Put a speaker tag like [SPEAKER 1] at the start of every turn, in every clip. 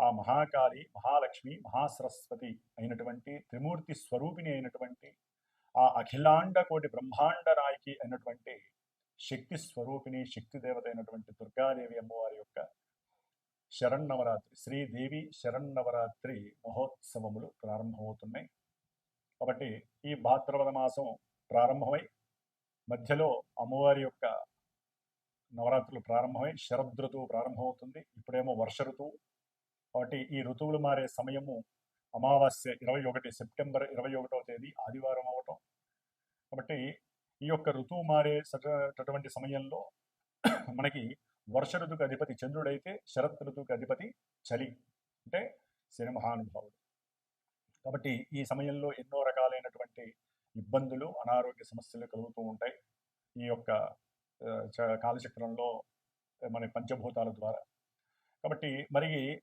[SPEAKER 1] ఆ మహాకాళి మహాలక్ష్మి మహాసరస్వతి అయినటువంటి త్రిమూర్తి స్వరూపిణి అయినటువంటి ఆ అఖిలాండ కోటి బ్రహ్మాండ నాయకి అయినటువంటి శక్తి స్వరూపిణి శక్తి దేవత అయినటువంటి దుర్గాదేవి అమ్మవారి యొక్క శరన్నవరాత్రి శ్రీదేవి శరన్నవరాత్రి మహోత్సవములు ప్రారంభమవుతున్నాయి. కాబట్టి ఈ భాద్రపద మాసం ప్రారంభమై మధ్యలో అమ్మవారి యొక్క నవరాత్రులు ప్రారంభమై శరదృతువు ప్రారంభమవుతుంది. ఇప్పుడేమో వర్ష ఋతువు కాబట్టి ఈ ఋతువులు మారే సమయము అమావాస్య ఇరవై ఒకటి సెప్టెంబర్ ఇరవై ఒకటో తేదీ ఆదివారం అవటం. కాబట్టి ఈ యొక్క ఋతువు మారే సటటువంటి సమయంలో మనకి వర్ష ఋతువుకి అధిపతి చంద్రుడైతే శరత్ ఋతువుకి అధిపతి చలి అంటే శని మహానుభావుడు. కాబట్టి ఈ సమయంలో ఎన్నో రకాలైనటువంటి ఇబ్బందులు అనారోగ్య సమస్యలు కలుగుతూ ఉంటాయి. ఈ యొక్క చ- కాలచక్రంలో మన పంచభూతాల ద్వారా. కాబట్టి మరి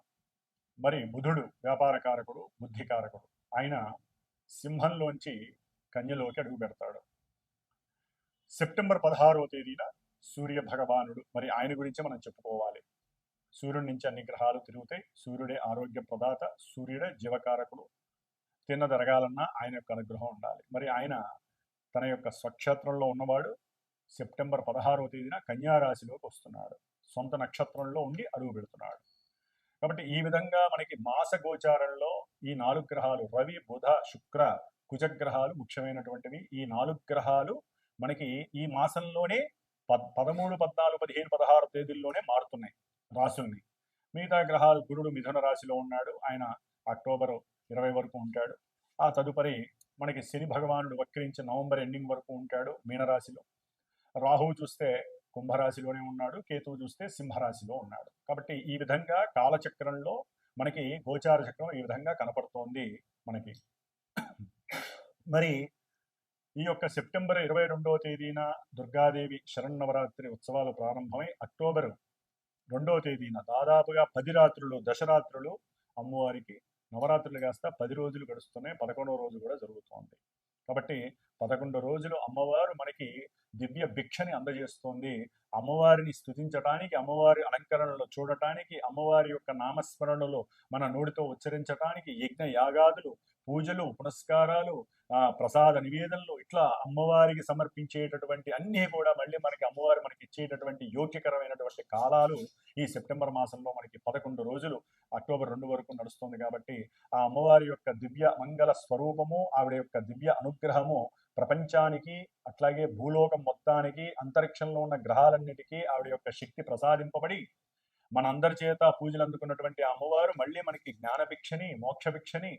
[SPEAKER 1] మరి బుధుడు వ్యాపారకారకుడు బుద్ధికారకుడు ఆయన సింహంలోంచి కన్యలోకి అడుగు పెడతాడు. సెప్టెంబర్ పదహారవ తేదీన సూర్య భగవానుడు మరి ఆయన గురించి మనం చెప్పుకోవాలి. సూర్యుడి నుంచి అన్ని గ్రహాలు తిరుగుతాయి. సూర్యుడే ఆరోగ్య ప్రదాత సూర్యుడే జీవకారకుడు. తిన్న జరగాలన్నా ఆయన యొక్క అనుగ్రహం ఉండాలి. మరి ఆయన తన యొక్క స్వక్షేత్రంలో ఉన్నవాడు సెప్టెంబర్ పదహారవ తేదీన కన్యారాశిలోకి వస్తున్నాడు. సొంత నక్షత్రంలో ఉండి అడుగు పెడుతున్నాడు. కాబట్టి ఈ విధంగా మనకి మాస గోచారంలో ఈ నాలుగు గ్రహాలు రవి బుధ శుక్ర కుజగ్రహాలు ముఖ్యమైనటువంటివి. ఈ నాలుగు గ్రహాలు మనకి ఈ మాసంలోనే పద్ పదమూడు పద్నాలుగు పదిహేను పదహారు తేదీల్లోనే మారుతున్నాయి రాసుల్ని మిగతా గ్రహాలు గురుడు మిథున రాశిలో ఉన్నాడు. ఆయన అక్టోబర్ ఇరవై వరకు ఉంటాడు. ఆ తదుపరి మనకి శని భగవానుడు వక్రించి నవంబర్ ఎండింగ్ వరకు ఉంటాడు మీనరాశిలో. రాహువు చూస్తే కుంభరాశిలోనే ఉన్నాడు. కేతువు చూస్తే సింహరాశిలో ఉన్నాడు. కాబట్టి ఈ విధంగా కాలచక్రంలో మనకి గోచార చక్రం ఈ విధంగా కనపడుతోంది మనకి. మరి ఈ యొక్క సెప్టెంబర్ ఇరవై రెండవ తేదీన దుర్గాదేవి శరన్నవరాత్రి ఉత్సవాలు ప్రారంభమై అక్టోబర్ రెండవ తేదీన దాదాపుగా పది రాత్రులు దశరాత్రులు అమ్మవారికి నవరాత్రులు కాస్త పది రోజులు గడుస్తున్నాయి. పదకొండవ రోజు కూడా జరుగుతోంది. కాబట్టి పదకొండు రోజులు అమ్మవారు మనకి దివ్య భిక్షని అందజేస్తోంది. అమ్మవారిని స్థుతించటానికి అమ్మవారి అలంకరణలో చూడటానికి అమ్మవారి యొక్క నామస్మరణలో మన నోటితో ఉచ్చరించటానికి యజ్ఞ యాగాదులు పూజలు పునస్కారాలు ఆ ప్రసాద నివేదనలు ఇట్లా అమ్మవారికి సమర్పించేటటువంటి అన్నీ కూడా మళ్ళీ మనకి అమ్మవారు మనకి ఇచ్చేటటువంటి యోగ్యకరమైనటువంటి కాలాలు ఈ సెప్టెంబర్ మాసంలో మనకి పదకొండు రోజులు అక్టోబర్ రెండు వరకు నడుస్తుంది కాబట్టి ఆ అమ్మవారి యొక్క దివ్య మంగళ స్వరూపము ఆవిడ యొక్క దివ్య అనుగ్రహము ప్రపంచానికి అట్లాగే భూలోకం మొత్తానికి అంతరిక్షంలో ఉన్న గ్రహాలన్నిటికీ ఆవిడ యొక్క శక్తి ప్రసాదింపబడి మనందరి చేత పూజలు అందుకున్నటువంటి ఆ అమ్మవారు మళ్ళీ మనకి జ్ఞానభిక్షని మోక్షభిక్షని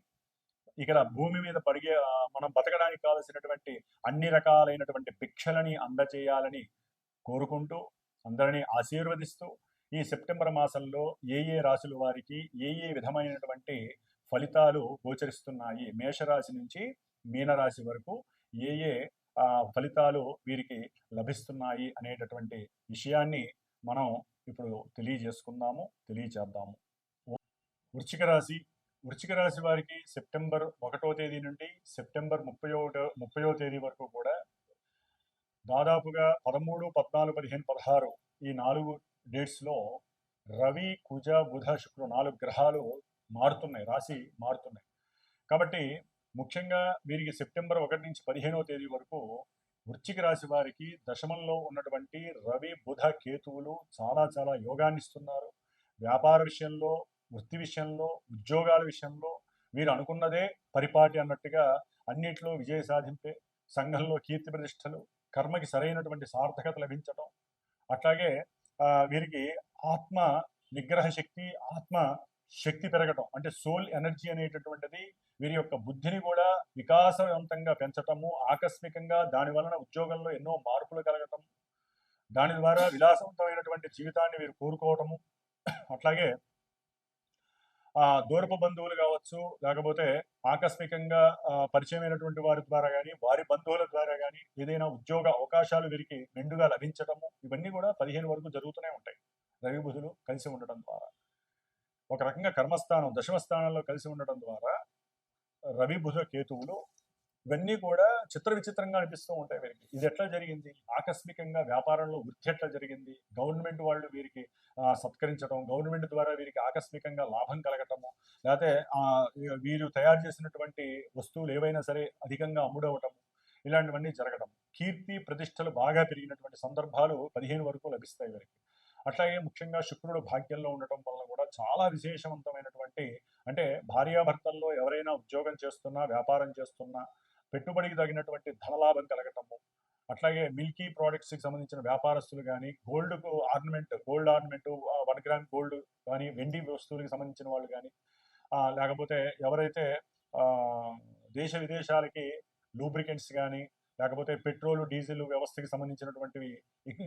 [SPEAKER 1] ఇక్కడ భూమి మీద పడిగే మనం బతకడానికి కావలసినటువంటి అన్ని రకాలైనటువంటి భిక్షలని అందచేయాలని కోరుకుంటూ అందరినీ ఆశీర్వదిస్తూ ఈ సెప్టెంబర్ మాసంలో ఏ ఏ రాశుల వారికి ఏ ఏ విధమైనటువంటి ఫలితాలు గోచరిస్తున్నాయి? మేషరాశి నుంచి మీనరాశి వరకు ఏ ఏ ఫలితాలు వీరికి లభిస్తున్నాయి అనేటటువంటి విషయాన్ని మనం ఇప్పుడు తెలియజేసుకుందాము తెలియచేద్దాము. వృశ్చిక రాశి వృశ్చిక రాశి వారికి సెప్టెంబర్ ఒకటో తేదీ నుండి సెప్టెంబర్ ముప్పై ఒకటో ముప్పయో తేదీ వరకు కూడా దాదాపుగా పదమూడు పద్నాలుగు పదిహేను పదహారు ఈ నాలుగు డేట్స్లో రవి కుజ బుధ శుక్రుడు నాలుగు గ్రహాలు మారుతున్నాయి రాశి మారుతున్నాయి. కాబట్టి ముఖ్యంగా వీరికి సెప్టెంబర్ ఒకటి నుంచి పదిహేనవ తేదీ వరకు వృశ్చిక రాశి వారికి దశమంలో ఉన్నటువంటి రవి బుధ కేతువులు చాలా చాలా యోగాన్ని ఇస్తున్నారు. వ్యాపార విషయంలో వృత్తి విషయంలో ఉద్యోగాల విషయంలో వీరు అనుకున్నదే పరిపాటి అన్నట్టుగా అన్నిట్లో విజయ సాధింపే సంఘంలో కీర్తి ప్రతిష్టలు కర్మకి సరైనటువంటి సార్థకత లభించడం అట్లాగే వీరికి ఆత్మ నిగ్రహ శక్తి ఆత్మ శక్తి పెరగటం అంటే సోల్ ఎనర్జీ అనేటటువంటిది వీరి యొక్క బుద్ధిని కూడా వికాసవంతంగా పెంచటము ఆకస్మికంగా దాని వలన ఉద్యోగంలో ఎన్నో మార్పులు కలగటం దాని ద్వారా విలాసవంతమైనటువంటి జీవితాన్ని వీరు కోరుకోవటము అట్లాగే దూరపు బంధువులు కావచ్చు లేకపోతే ఆకస్మికంగా పరిచయమైనటువంటి వారి ద్వారా కానీ వారి బంధువుల ద్వారా కానీ ఏదైనా ఉద్యోగ అవకాశాలు వీరికి మెండుగా లభించటము ఇవన్నీ కూడా పదిహేను వరకు జరుగుతూనే ఉంటాయి. రవిబుధులు కలిసి ఉండటం ద్వారా. ఒక రకంగా కర్మస్థానం దశమ స్థానంలో కలిసి ఉండటం ద్వారా రవి బుధ కేతువులు ఇవన్నీ కూడా చిత్ర విచిత్రంగా అనిపిస్తూ ఉంటాయి వీరికి. ఇది ఎట్లా జరిగింది? ఆకస్మికంగా వ్యాపారంలో వృద్ధి ఎట్లా జరిగింది? గవర్నమెంట్ వాళ్ళు వీరికి సత్కరించడం గవర్నమెంట్ ద్వారా వీరికి ఆకస్మికంగా లాభం కలగటము లేకపోతే వీరు తయారు చేసినటువంటి వస్తువులు ఏవైనా సరే అధికంగా అమ్ముడవటం ఇలాంటివన్నీ జరగడం కీర్తి ప్రతిష్టలు బాగా పెరిగినటువంటి సందర్భాలు పదిహేను వరకు లభిస్తాయి వీరికి. అట్లాగే ముఖ్యంగా శుక్రుడు భాగ్యంలో ఉండటం వల్ల కూడా చాలా విశేషవంతమైనటువంటి అంటే భార్యాభర్తల్లో ఎవరైనా ఉద్యోగం చేస్తున్నా వ్యాపారం చేస్తున్నా పెట్టుబడికి తగినటువంటి ధనలాభం కలగటము. అట్లాగే మిల్కీ ప్రోడక్ట్స్కి సంబంధించిన వ్యాపారస్తులు కానీ gold ornament gold ornament one gram gold కానీ వెండి వస్తువులకు సంబంధించిన వాళ్ళు కానీ లేకపోతే ఎవరైతే దేశ విదేశాలకి లూబ్రికెంట్స్ కానీ లేకపోతే పెట్రోల్ డీజిల్ వ్యవస్థకి సంబంధించినటువంటివి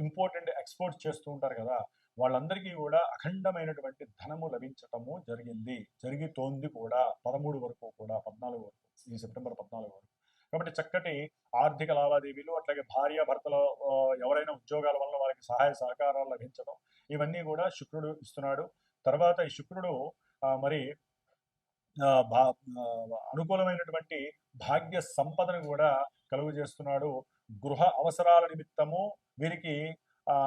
[SPEAKER 1] ఇంపార్టెంట్ ఎక్స్పోర్ట్ చేస్తూ ఉంటారు కదా వాళ్ళందరికీ కూడా అఖండమైనటువంటి ధనము లభించటము జరిగింది. జరిగితోంది కూడా పదమూడు వరకు కూడా పద్నాలుగు వరకు ఈ సెప్టెంబర్ పద్నాలుగు వరకు. కాబట్టి చక్కటి ఆర్థిక లావాదేవీలు అట్లాగే భార్య భర్తలో ఎవరైనా ఉద్యోగాల వల్ల వారికి సహాయ సహకారాలు లభించడం ఇవన్నీ కూడా శుక్రుడు ఇస్తున్నాడు. తర్వాత ఈ శుక్రుడు మరి ఆ, భా అనుకూలమైనటువంటి భాగ్య సంపదను కూడా కలుగు చేస్తున్నాడు. గృహ అవసరాల నిమిత్తము వీరికి ఆ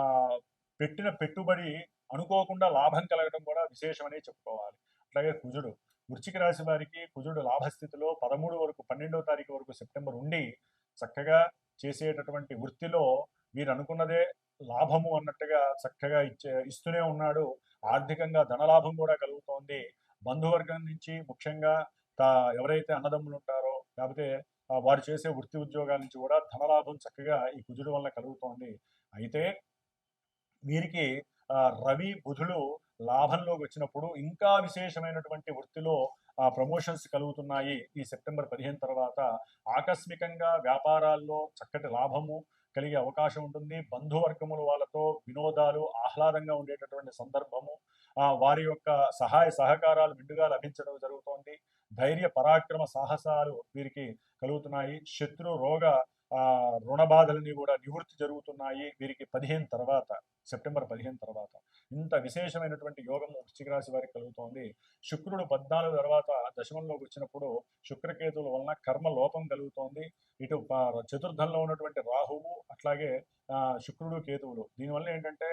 [SPEAKER 1] పెట్టిన పెట్టుబడి అనుకోకుండా లాభం కలగడం కూడా విశేషమని చెప్పుకోవాలి. అట్లాగే కుజుడు వృశ్చిక రాశి వారికి కుజుడు లాభస్థితిలో పదమూడు వరకు పన్నెండవ తారీఖు వరకు సెప్టెంబర్ ఉండి చక్కగా చేసేటటువంటి వృత్తిలో వీరు అనుకున్నదే లాభము అన్నట్టుగా చక్కగా ఇచ్చే ఇస్తూనే ఉన్నాడు. ఆర్థికంగా ధనలాభం కూడా కలుగుతోంది. బంధువర్గం నుంచి ముఖ్యంగా తా ఎవరైతే అన్నదమ్ములు ఉంటారో లేకపోతే వారు చేసే వృత్తి ఉద్యోగాల నుంచి కూడా ధనలాభం చక్కగా ఈ కుజుడు వల్ల కలుగుతోంది. అయితే వీరికి రవి బుధుడు లాభంలోకి వచ్చినప్పుడు ఇంకా విశేషమైనటువంటి వృత్తిలో ఆ ప్రమోషన్స్ కలుగుతున్నాయి. ఈ సెప్టెంబర్ పదిహేను తర్వాత ఆకస్మికంగా వ్యాపారాల్లో చక్కటి లాభము కలిగే అవకాశం ఉంటుంది. బంధువర్గములు వాళ్ళతో వినోదాలు ఆహ్లాదంగా ఉండేటటువంటి సందర్భము వారి యొక్క సహాయ సహకారాలు మెండుగా లభించడం జరుగుతోంది. ధైర్య పరాక్రమ సాహసాలు వీరికి కలుగుతున్నాయి. శత్రు రోగ రుణ బాధలని కూడా నివృత్తి జరుగుతున్నాయి. వీరికి పదిహేను తర్వాత సెప్టెంబర్ పదిహేను తర్వాత ఇంత విశేషమైనటువంటి యోగం వృశ్చిక రాశి వారికి కలుగుతోంది. శుక్రుడు పద్నాలుగు తర్వాత దశమంలోకి వచ్చినప్పుడు శుక్రకేతుల వలన కర్మ లోపం కలుగుతోంది. ఇటు చతుర్థంలో ఉన్నటువంటి రాహువు అట్లాగే ఆ, శుక్రుడు కేతువులు. దీనివల్ల ఏంటంటే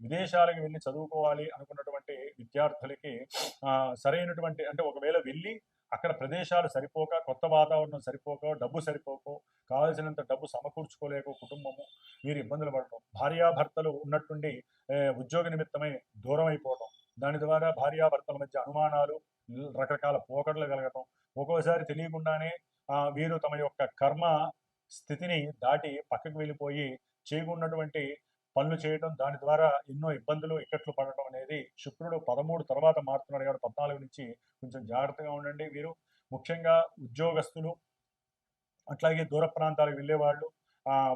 [SPEAKER 1] విదేశాలకు వెళ్ళి చదువుకోవాలి అనుకున్నటువంటి విద్యార్థులకి ఆ, సరైనటువంటి అంటే ఒకవేళ వెళ్ళి అక్కడ ప్రదేశాలు సరిపోక కొత్త వాతావరణం సరిపోక డబ్బు సరిపోక కావలసినంత డబ్బు సమకూర్చుకోలేక కుటుంబము వీరు ఇబ్బందులు పడటం. భార్యాభర్తలు ఉన్నట్టుండి ఉద్యోగ నిమిత్తమై దూరం అయిపోవటం దాని ద్వారా భార్యాభర్తల మధ్య అనుమానాలు రకరకాల పోకడలు కలగటం. ఒక్కోసారి తెలియకుండానే వీరు తమ యొక్క కర్మ స్థితిని దాటి పక్కకు వెళ్ళిపోయి చేయకున్నటువంటి పనులు చేయడం దాని ద్వారా ఎన్నో ఇబ్బందులు ఇక్కట్లు పడటం అనేది శుక్రుడు పదమూడు తర్వాత మారుతున్నాడు కాబట్టి పద్నాలుగు నుంచి కొంచెం జాగ్రత్తగా ఉండండి వీరు. ముఖ్యంగా ఉద్యోగస్తులు అట్లాగే దూర ప్రాంతాలకు వెళ్ళేవాళ్ళు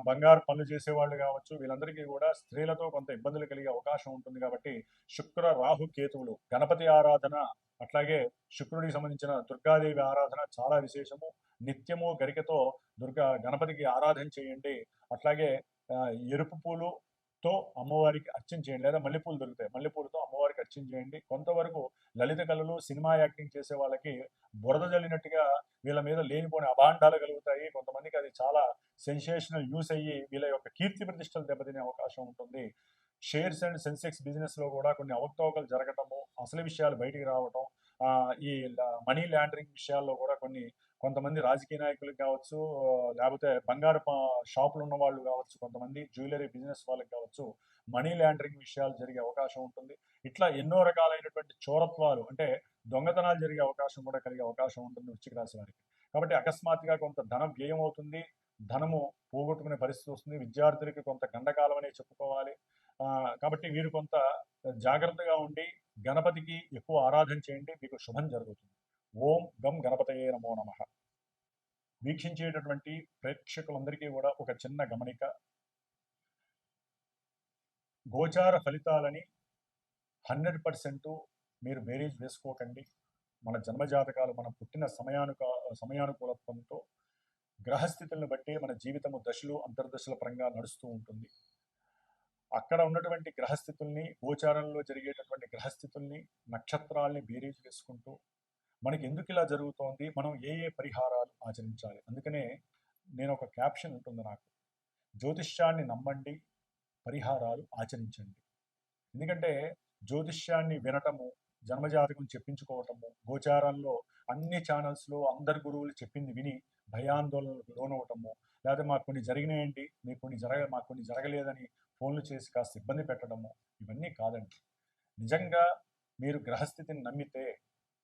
[SPEAKER 1] బంగారు పనులు చేసేవాళ్ళు కావచ్చు వీళ్ళందరికీ కూడా స్త్రీలతో కొంత ఇబ్బందులు కలిగే అవకాశం ఉంటుంది కాబట్టి శుక్ర రాహు కేతువులు గణపతి ఆరాధన అట్లాగే శుక్రుడికి సంబంధించిన దుర్గాదేవి ఆరాధన చాలా విశేషము. నిత్యము గరికతో దుర్గా గణపతికి ఆరాధన చేయండి. అట్లాగే ఎరుపు పూలు తో అమ్మవారికి అర్చన చేయండి. లేదా మల్లెపూలు దొరుకుతాయి. మల్లెపూలతో అమ్మవారికి అర్చన చేయండి. కొంతవరకు లలిత కళలు సినిమా యాక్టింగ్ చేసే వాళ్ళకి బురద జల్లినట్టుగా వీళ్ళ మీద లేనిపోని అభాండాలు కలుగుతాయి. కొంతమందికి అది చాలా సెన్సేషనల్ యూస్ అయ్యి వీళ్ళ యొక్క కీర్తి ప్రతిష్టలు దెబ్బతినే అవకాశం ఉంటుంది. షేర్స్ అండ్ సెన్సెక్స్ బిజినెస్లో కూడా కొన్ని అవకతవకలు జరగటము అసలు విషయాలు బయటికి రావటం ఈ మనీ ల్యాండరింగ్ విషయాల్లో కూడా కొన్ని కొంతమంది రాజకీయ నాయకులకు కావచ్చు లేకపోతే బంగారు షాపులు ఉన్న వాళ్ళు కావచ్చు కొంతమంది జ్యువెలరీ బిజినెస్ వాళ్ళకి కావచ్చు మనీ ల్యాండరింగ్ విషయాలు జరిగే అవకాశం ఉంటుంది. ఇట్లా ఎన్నో రకాలైనటువంటి చోరత్వాలు అంటే దొంగతనాలు జరిగే అవకాశం కూడా కలిగే అవకాశం ఉంటుంది వృశ్చిక రాశి వారికి. కాబట్టి అకస్మాత్తుగా కొంత ధనం వ్యయం అవుతుంది ధనము పోగొట్టుకునే పరిస్థితి వస్తుంది విద్యార్థులకి కొంత గండకాలం అనే చెప్పుకోవాలి. కాబట్టి వీరు కొంత జాగ్రత్తగా ఉండి గణపతికి ఎక్కువ ఆరాధన చేయండి మీకు శుభం జరుగుతుంది. ఓం గం గణపతయే నమో నమ. వీక్షించేటటువంటి ప్రేక్షకులందరికీ కూడా ఒక చిన్న గమనిక. గోచార ఫలితాలని హండ్రెడ్ పర్సెంట్ మీరు బేరీజ్ వేసుకోకండి. మన జన్మజాతకాలు మన పుట్టిన సమయానుక సమయానుకూలత్వంతో గ్రహస్థితులను బట్టి మన జీవితము దశలు అంతర్దశల పరంగా నడుస్తూ ఉంటుంది. అక్కడ ఉన్నటువంటి గ్రహస్థితుల్ని గోచారంలో జరిగేటటువంటి గ్రహస్థితుల్ని నక్షత్రాల్ని బేరీజ్ వేసుకుంటూ మనకి ఎందుకు ఇలా జరుగుతోంది? మనం ఏ ఏ పరిహారాలు ఆచరించాలి? అందుకనే నేను ఒక క్యాప్షన్ ఉంటుంది నాకు. జ్యోతిష్యాన్ని నమ్మండి పరిహారాలు ఆచరించండి. ఎందుకంటే జ్యోతిష్యాన్ని వినటము జన్మజాతకం చెప్పించుకోవటము గోచారంలో అన్ని ఛానల్స్లో అందరు గురువులు చెప్పింది విని భయాందోళనలకు లోనవటము లేదా మాకు కొన్ని జరిగినాయండి మీకు కొన్ని జరగ మాకు కొన్ని జరగలేదని ఫోన్లు చేసి కాస్త ఇబ్బంది పెట్టడము ఇవన్నీ కాదండి. నిజంగా మీరు గ్రహస్థితిని నమ్మితే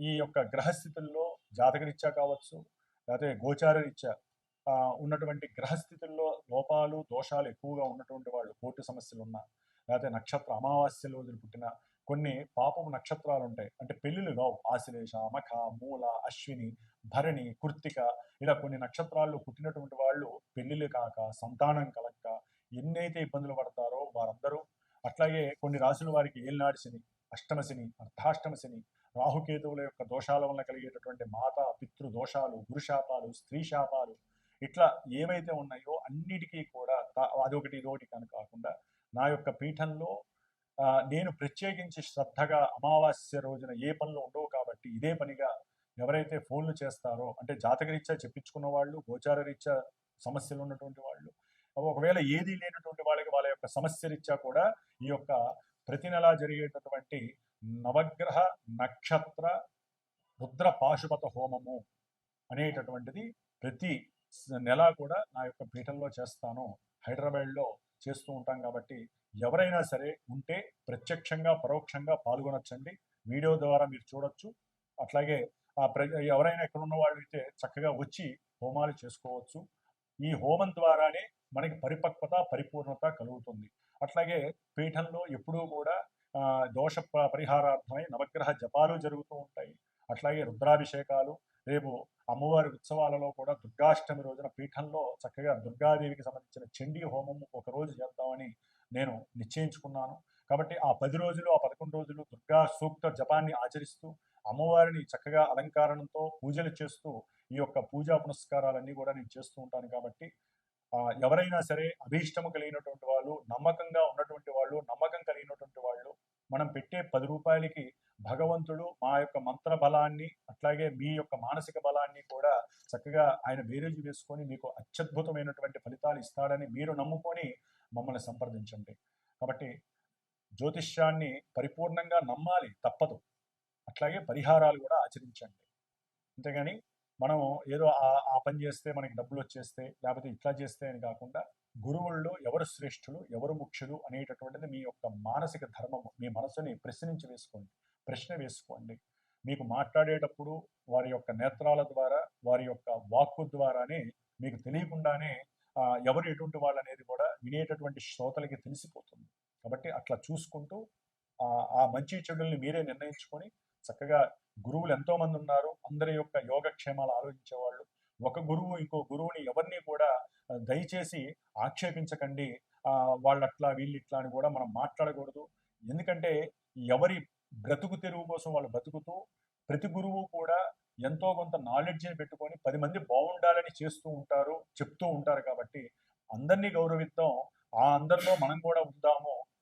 [SPEAKER 1] ఈ యొక్క గ్రహస్థితుల్లో జాతకరీత్యా కావచ్చు లేకపోతే గోచార రీత్యా ఉన్నటువంటి గ్రహస్థితుల్లో లోపాలు దోషాలు ఎక్కువగా ఉన్నటువంటి వాళ్ళు కోర్టు సమస్యలు ఉన్నా లేకపోతే నక్షత్ర అమావాస్య రోజులు పుట్టిన కొన్ని పాపం నక్షత్రాలు ఉంటాయి అంటే పెళ్ళిళ్ళు కావు ఆశ్లేష మఖ మూల అశ్విని భరణి కృత్తిక ఇలా కొన్ని నక్షత్రాల్లో పుట్టినటువంటి వాళ్ళు పెళ్ళిళ్ళు కాక సంతానం కలక్క ఎన్నైతే ఇబ్బందులు పడతారో వారందరూ అట్లాగే కొన్ని రాసుల వారికి ఏలినాడు శని అష్టమ శని అర్ధాష్టమ శని రాహుకేతువుల యొక్క దోషాల వల్ల కలిగేటటువంటి మాత పితృ దోషాలు గురుశాపాలు స్త్రీ శాపాలు ఇట్లా ఏవైతే ఉన్నాయో అన్నిటికీ కూడా అదొకటి ఇదొకటి కానీ కాకుండా నా యొక్క పీఠంలో నేను ప్రత్యేకించి శ్రద్ధగా అమావాస్య రోజున ఏ పనులు ఉండవు కాబట్టి ఇదే పనిగా ఎవరైతే ఫోన్లు చేస్తారో అంటే జాతకరీత్యా చెప్పించుకున్న వాళ్ళు గోచార రీత్యా సమస్యలు ఉన్నటువంటి వాళ్ళు ఒకవేళ ఏది లేనటువంటి వాళ్ళకి వాళ్ళ యొక్క సమస్య రీత్యా కూడా ఈ యొక్క ప్రతి నెలా జరిగేటటువంటి నవగ్రహ నక్షత్ర రుద్ర పాశుపత హోమము అనేటటువంటిది ప్రతి నెల కూడా నా యొక్క పీఠంలో చేస్తాను. హైదరాబాద్లో చేస్తూ ఉంటాం కాబట్టి ఎవరైనా సరే ఉంటే ప్రత్యక్షంగా పరోక్షంగా పాల్గొనొచ్చండి. వీడియో ద్వారా మీరు చూడొచ్చు. అట్లాగే ఆ ప్ర ఎవరైనా ఎక్కడ ఉన్న వాళ్ళు అయితే చక్కగా వచ్చి హోమాలు చేసుకోవచ్చు. ఈ హోమం ద్వారానే మనకి పరిపక్వత పరిపూర్ణత కలుగుతుంది. అట్లాగే పీఠంలో ఎప్పుడూ కూడా దోష ప- పరిహారార్థమై నవగ్రహ జపాలు జరుగుతూ ఉంటాయి. అట్లాగే రుద్రాభిషేకాలు రేపు అమ్మవారి ఉత్సవాలలో కూడా దుర్గాష్టమి రోజున పీఠంలో చక్కగా దుర్గాదేవికి సంబంధించిన చండీ హోమం ఒక రోజు చేద్దామని నేను నిశ్చయించుకున్నాను. కాబట్టి ఆ పది రోజులు ఆ పదకొండు రోజులు దుర్గా సూక్త జపాన్ని ఆచరిస్తూ అమ్మవారిని చక్కగా అలంకారంతో పూజలు చేస్తూ ఈ యొక్క పూజా పునస్కారాలన్నీ కూడా నేను చేస్తూ ఉంటాను కాబట్టి ఎవరైనా సరే అభీష్టము కలిగినటువంటి వాళ్ళు నమ్మకంగా ఉన్నటువంటి వాళ్ళు నమ్మకం కలిగినటువంటి వాళ్ళు మనం పెట్టే పది రూపాయలకి భగవంతుడు మా యొక్క మంత్ర బలాన్ని అట్లాగే మీ యొక్క మానసిక బలాన్ని కూడా చక్కగా ఆయన బేరేజు వేసుకొని మీకు అత్యద్భుతమైనటువంటి ఫలితాలు ఇస్తాడని మీరు నమ్ముకొని మమ్మల్ని సంప్రదించండి. కాబట్టి జ్యోతిష్యాన్ని పరిపూర్ణంగా నమ్మాలి తప్పదు. అట్లాగే పరిహారాలు కూడా ఆచరించండి. అంతేగాని మనం ఏదో ఆ- పని చేస్తే మనకి డబ్బులు వచ్చేస్తే లేకపోతే ఇట్లా చేస్తే అని కాకుండా గురువుల్లో ఎవరు శ్రేష్ఠులు ఎవరు ముఖ్యులు అనేటటువంటిది మీ యొక్క మానసిక ధర్మము. మీ మనసుని ప్రశ్నించి వేసుకోండి. ప్రశ్న వేసుకోండి. మీకు మాట్లాడేటప్పుడు వారి యొక్క నేత్రాల ద్వారా వారి యొక్క వాక్కు ద్వారానే మీకు తెలియకుండానే ఎవరు ఎటువంటి వాళ్ళు అనేది కూడా వినేటటువంటి శ్రోతలకి తెలిసిపోతుంది. కాబట్టి అట్లా చూసుకుంటూ ఆ మంచి చెడుల్ని మీరే నిర్ణయించుకొని చక్కగా గురువులు ఎంతో మంది ఉన్నారు. అందరి యొక్క యోగక్షేమాలు ఆలోచించేవాళ్ళు. ఒక గురువు ఇంకో గురువుని ఎవరిని కూడా దయచేసి ఆక్షేపించకండి. వాళ్ళు అట్లా వీళ్ళు ఇట్లా అని కూడా మనం మాట్లాడకూడదు. ఎందుకంటే ఎవరి బ్రతుకు తెరువు కోసం వాళ్ళు బ్రతుకుతూ ప్రతి గురువు కూడా ఎంతో కొంత నాలెడ్జ్ని పెట్టుకొని పది మంది బాగుండాలని చేస్తూ ఉంటారు చెప్తూ ఉంటారు కాబట్టి అందరినీ గౌరవిద్దాం. ఆ అందరిలో మనం కూడా ఉందాము.